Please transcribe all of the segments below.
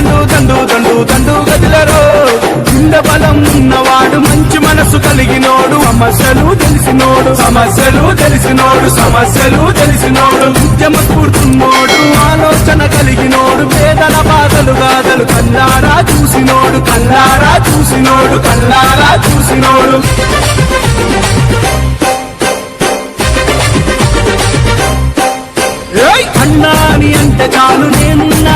దండు దండు దండు దండు గదిలరో కింద బలం ఉన్నవాడు మంచి మనసు కలిగినోడు. సమస్యలు తెలిసినోడు సమస్యలు తెలిసినోడు సమస్యలు తెలిసినోడు. ఉద్యమ స్ఫూర్తున్నోడు ఆలోచన కలిగినోడు. పేదల బాధలు గాథలు కల్లారా చూసినోడు. కల్లారా చూసినోడు కల్లారా చూసినోడు. అన్నాని అంటే చాలు నేనున్నానంటాడు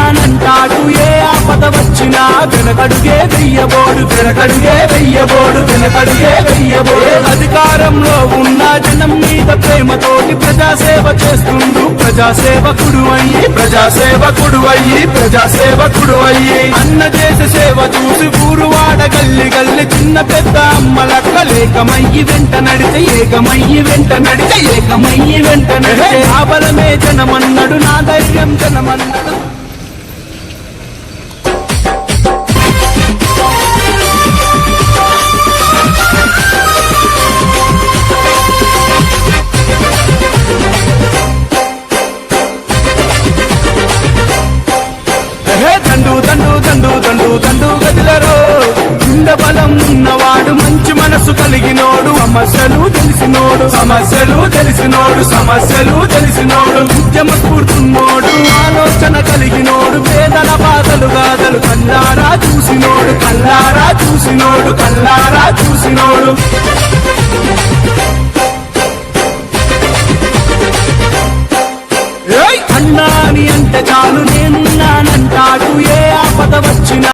వచ్చినా వెనకడుగే వెయ్యబోడు వెనకడుగే వెయ్యబోడు వెనకడుగే వెయ్యబోడు. అధికారంలో ఉన్న జనం మీద ప్రేమతోటి ప్రజాసేవ చేస్తుండు. ప్రజాసేవకుడు అయ్యి ప్రజాసేవకుడు అయ్యి ప్రజాసేవకుడు అయ్యి. అన్న చేసే సేవ చూసి ఊరు గల్లి గల్లి చిన్న పెద్ద అమ్మలక్క లేకమయ్యి వెంట నడితే ఏకమయ్యి వెంట నడితే ఏకమయ్యి వెంట నడితే. ఆ బలమే జనమన్నడు నా ధైర్యం జనమన్నడు. దండు దండు దండు దండు దండు గదిలరో గుండె బలం ఉన్నవాడు మంచి మనసు కలిగినోడు. సమస్యలు తెలిసినోడు సమస్యలు తెలిసినోడు సమస్యలు తెలిసినోడు. ఉద్యమ స్ఫూర్తున్నోడు ఆలోచన కలిగినోడు. వేదన బాధలు గాథలు కల్లారా చూసినోడు కల్లారా చూసినోడు కల్లారా చూసినోడు. అన్నాని అంటే చాలు నేనున్నాను? ఏ